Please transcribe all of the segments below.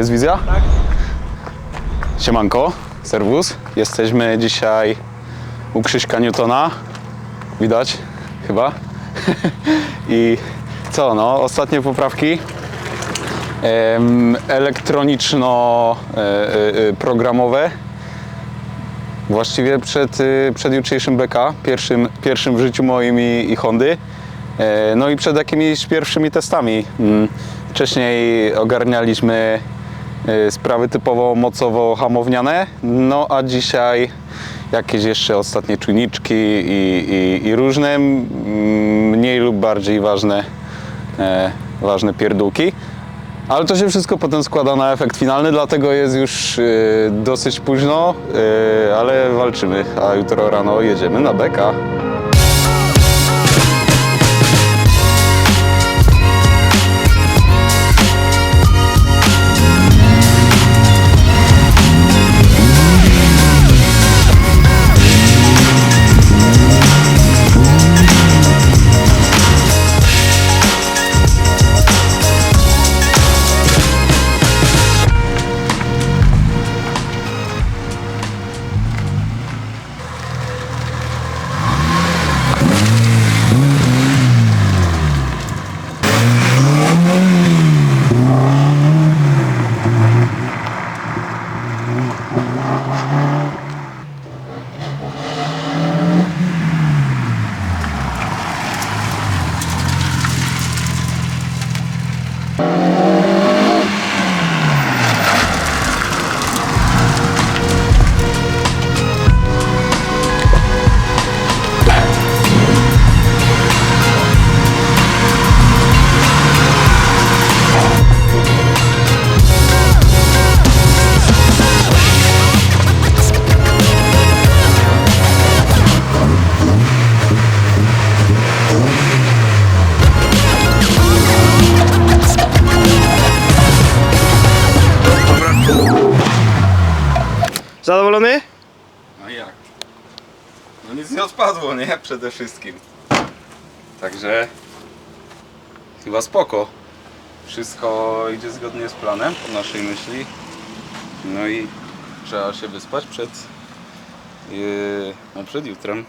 Jest wizja? Tak. Siemanko, serwus. Jesteśmy dzisiaj u Krzyśka Newtona. Widać? Chyba. I co, no, ostatnie poprawki. Elektroniczno-programowe. Właściwie przed, y, przed jutrzejszym BK, pierwszym, pierwszym w życiu moim i, i Hondy. E, No i przed jakimiś pierwszymi testami. Mm, Wcześniej ogarnialiśmy e, sprawy typowo mocowo-hamowniane, no a dzisiaj jakieś jeszcze ostatnie czujniczki i, i, i różne mniej lub bardziej ważne, e, ważne pierdółki. Ale to się wszystko potem składa na efekt finalny, dlatego jest już e, dosyć późno, e, ale walczymy, a jutro rano jedziemy na beka. Odpadło, nie? Przede wszystkim. Także chyba spoko. Wszystko idzie zgodnie z planem po naszej myśli. No i trzeba się wyspać przed, yy, no przed jutrem.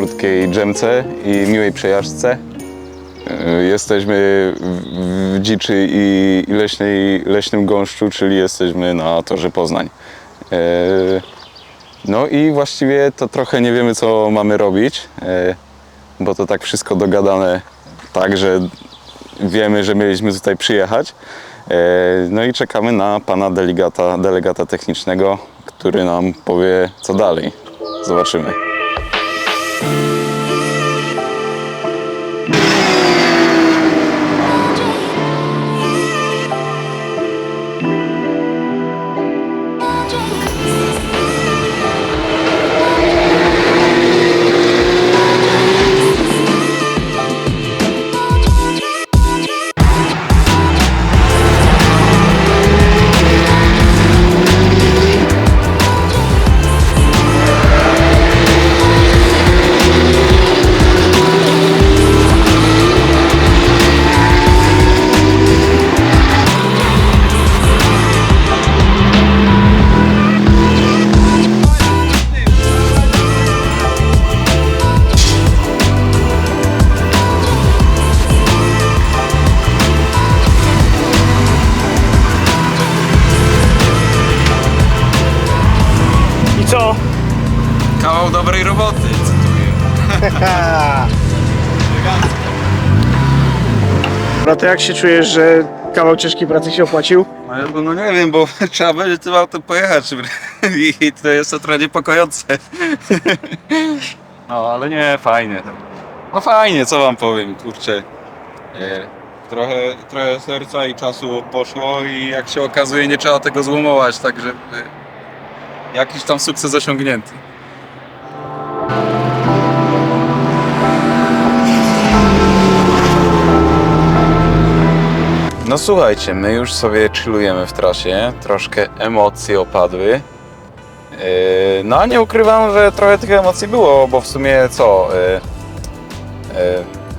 Krótkiej dżemce i miłej przejażdżce yy, jesteśmy w, dziczy i, leśnej, leśnym gąszczu, czyli jesteśmy na torze Poznań. Yy, No i właściwie to trochę nie wiemy, co mamy robić, yy, bo to tak wszystko dogadane tak, że wiemy, że mieliśmy tutaj przyjechać. No i czekamy na pana delegata, delegata technicznego, który nam powie, co dalej. Zobaczymy. No to jak się czujesz, że kawał ciężkiej pracy się opłacił? No, ja- no nie wiem, bo trzeba będzie tym autem pojechać i to jest to trochę niepokojące. No ale nie, fajnie. No fajnie, co wam powiem, kurczę. E, Trochę, trochę serca i czasu poszło i jak się okazuje nie trzeba tego złomować, także e, jakiś tam sukces osiągnięty. No słuchajcie, my już sobie chillujemy w trasie, troszkę emocje opadły. Yy, No nie ukrywam, że trochę tych emocji było, bo w sumie co? yy,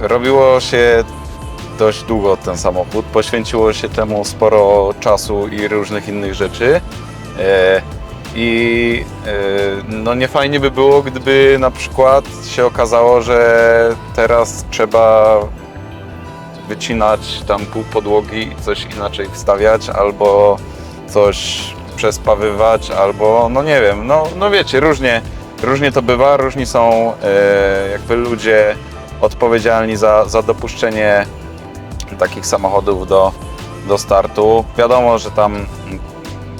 yy, Robiło się dość długo ten samochód, poświęciło się temu sporo czasu i różnych innych rzeczy. I no nie fajnie by było, gdyby na przykład się okazało, że teraz trzeba wycinać tam pół podłogi i coś inaczej wstawiać, albo coś przespawywać, albo no nie wiem, no, no wiecie, różnie, różnie to bywa, różni są e, jakby ludzie odpowiedzialni za, za dopuszczenie takich samochodów do, do startu. Wiadomo, że tam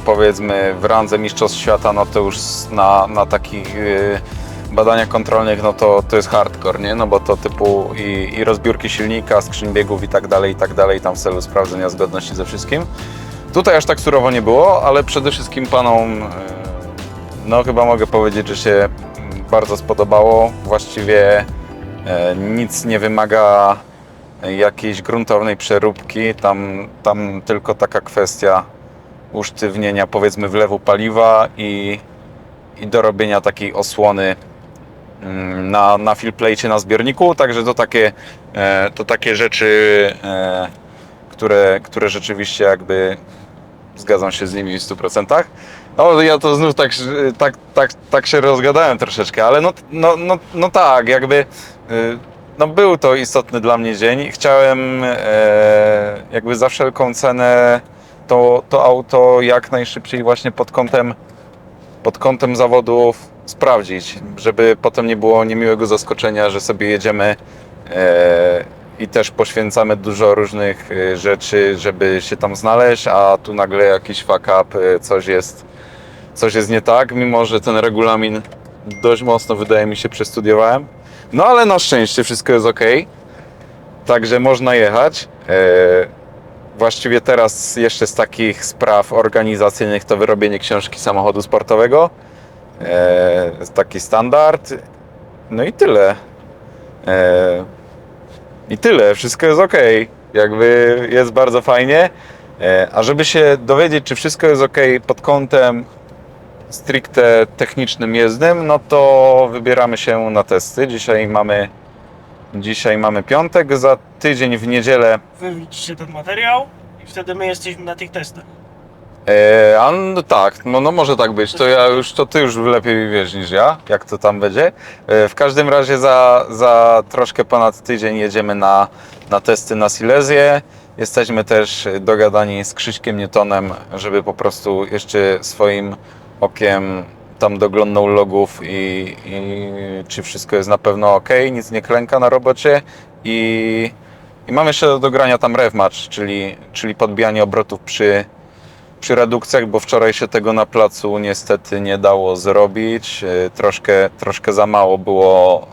powiedzmy w randze Mistrzostw Świata, no to już na, na takich e, badaniach kontrolnych, no to, to jest hardcore, nie? No bo to typu i, i rozbiórki silnika, skrzyń biegów i tak dalej, i tak dalej, tam w celu sprawdzenia zgodności ze wszystkim. Tutaj aż tak surowo nie było, ale przede wszystkim panom, e, no chyba mogę powiedzieć, że się bardzo spodobało. Właściwie e, nic nie wymaga jakiejś gruntownej przeróbki, tam, tam tylko taka kwestia usztywnienia powiedzmy wlewu paliwa i, i dorobienia takiej osłony mm, na, na fillplate na zbiorniku, także to takie, e, to takie rzeczy, e, które, które rzeczywiście jakby zgadzam się z nimi w 100%. No ja to znów tak, tak, tak, tak się rozgadałem troszeczkę, ale no, no, no, no tak, jakby y, no był to istotny dla mnie dzień. Chciałem e, jakby za wszelką cenę to, to auto jak najszybciej właśnie pod kątem, pod kątem zawodów sprawdzić, żeby potem nie było niemiłego zaskoczenia, że sobie jedziemy e, i też poświęcamy dużo różnych e, rzeczy, żeby się tam znaleźć, a tu nagle jakiś fuck up, e, coś jest, coś jest nie tak, mimo że ten regulamin dość mocno wydaje mi się przestudiowałem. No ale na szczęście wszystko jest ok. Także można jechać. Właściwie teraz jeszcze z takich spraw organizacyjnych to wyrobienie książki samochodu sportowego. E, taki standard. No i tyle. E, I tyle. Wszystko jest ok. Jakby jest bardzo fajnie. E, a żeby się dowiedzieć, czy wszystko jest ok pod kątem stricte technicznym jezdnym, no to wybieramy się na testy. Dzisiaj mamy, dzisiaj mamy piątek, za tydzień w niedzielę Wy widzicie ten materiał i wtedy my jesteśmy na tych testach. E, a no tak, no, no może tak być. To ja już, to ty już lepiej wiesz niż ja, jak to tam będzie. E, w każdym razie za, za troszkę ponad tydzień jedziemy na, na testy na Silesię. Jesteśmy też dogadani z Krzyśkiem Newtonem, żeby po prostu jeszcze swoim okiem tam doglądnął logów i, i czy wszystko jest na pewno ok, nic nie klęka na robocie i, i mam jeszcze do dogrania tam rev match, czyli, czyli podbijanie obrotów przy, przy redukcjach, bo wczoraj się tego na placu niestety nie dało zrobić. E, Troszkę, troszkę za mało było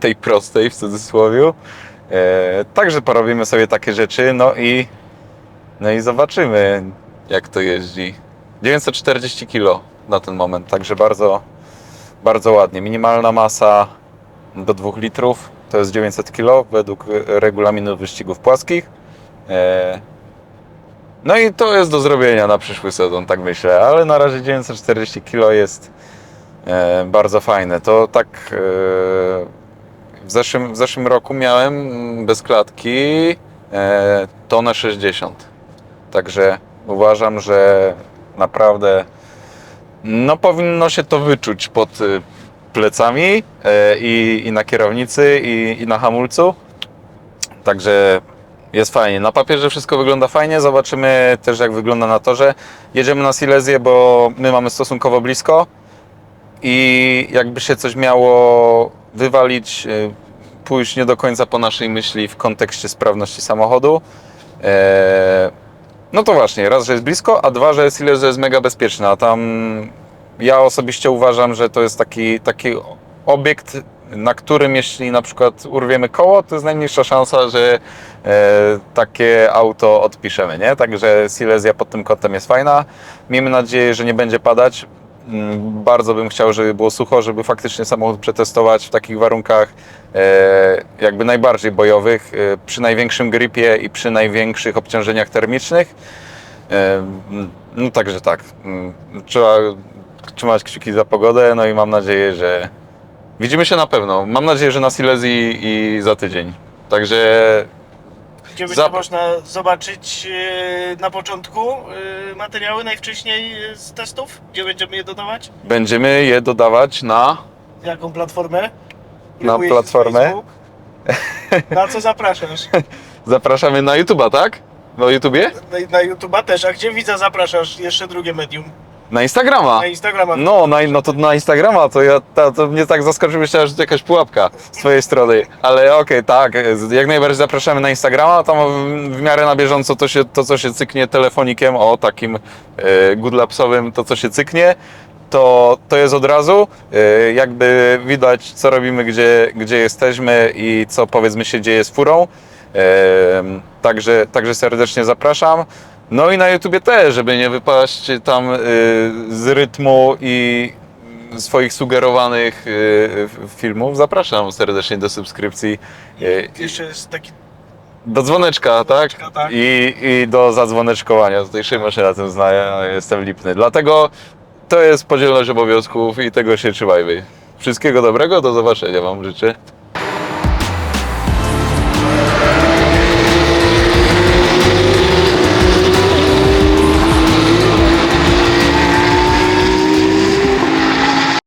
tej prostej w cudzysłowie. E, Także porobimy sobie takie rzeczy, no i, no i zobaczymy jak to jeździ. 940 kg na ten moment, także bardzo, bardzo ładnie. Minimalna masa do 2 litrów to jest 900 kg według regulaminu wyścigów płaskich. E, no i to jest do zrobienia na przyszły sezon, tak myślę, ale na razie 940 kg jest e, bardzo fajne. To tak e, w, zeszłym, w zeszłym roku miałem bez klatki e, tonę 60. Także uważam, że naprawdę no powinno się to wyczuć pod y, plecami e, i, i na kierownicy i, i na hamulcu. Także jest fajnie. Na papierze wszystko wygląda fajnie. Zobaczymy też, jak wygląda na torze. Jedziemy na Silesię, bo my mamy stosunkowo blisko. I jakby się coś miało wywalić, y, pójść nie do końca po naszej myśli w kontekście sprawności samochodu. e, No to właśnie, raz, że jest blisko, a dwa, że Silesia jest mega bezpieczna. Tam ja osobiście uważam, że to jest taki, taki obiekt, na którym jeśli na przykład urwiemy koło, to jest najmniejsza szansa, że e, takie auto odpiszemy, nie? Także Silesia pod tym kątem jest fajna. Miejmy nadzieję, że nie będzie padać. Mm, Bardzo bym chciał, żeby było sucho, żeby faktycznie samochód przetestować w takich warunkach e, jakby najbardziej bojowych, e, przy największym gripie i przy największych obciążeniach termicznych. No także tak, mm, trzeba trzymać kciuki za pogodę, no i mam nadzieję, że widzimy się na pewno. Mam nadzieję, że na Silesii i za tydzień. Także Gdzie będzie Zap- można zobaczyć e, na początku e, materiały najwcześniej e, z testów? Gdzie będziemy je dodawać? będziemy je dodawać na Jaką platformę? Na Próbujesz platformę. Facebook? Na co zapraszasz? Zapraszamy na YouTube'a, tak? Na YouTubie? Na, na YouTube'a też, a gdzie widza zapraszasz? Jeszcze drugie medium. Na Instagrama. Na Instagrama. No, na, no to na Instagrama, to ja to, to mnie tak zaskoczył, myślałem, że to jakaś pułapka z twojej strony. Ale okej, tak, jak najbardziej zapraszamy na Instagrama, tam w, miarę na bieżąco to, się, to co się cyknie telefonikiem, o takim e, good lapsowym, to co się cyknie, to, to jest od razu. E, jakby widać, co robimy, gdzie, gdzie jesteśmy i co powiedzmy się dzieje z furą. E, Także, także serdecznie zapraszam. No i na YouTubie też, żeby nie wypaść tam y, z rytmu i swoich sugerowanych y, filmów. Zapraszam serdecznie do subskrypcji, y, Jeszcze jest taki do dzwoneczka, tak? Dzwoneczka, tak. I, I do zadzwoneczkowania. Tutaj Szymon się na tym zna, ja jestem lipny. Dlatego to jest podzielność obowiązków i tego się trzymajmy. Wszystkiego dobrego, do zobaczenia Wam życzę.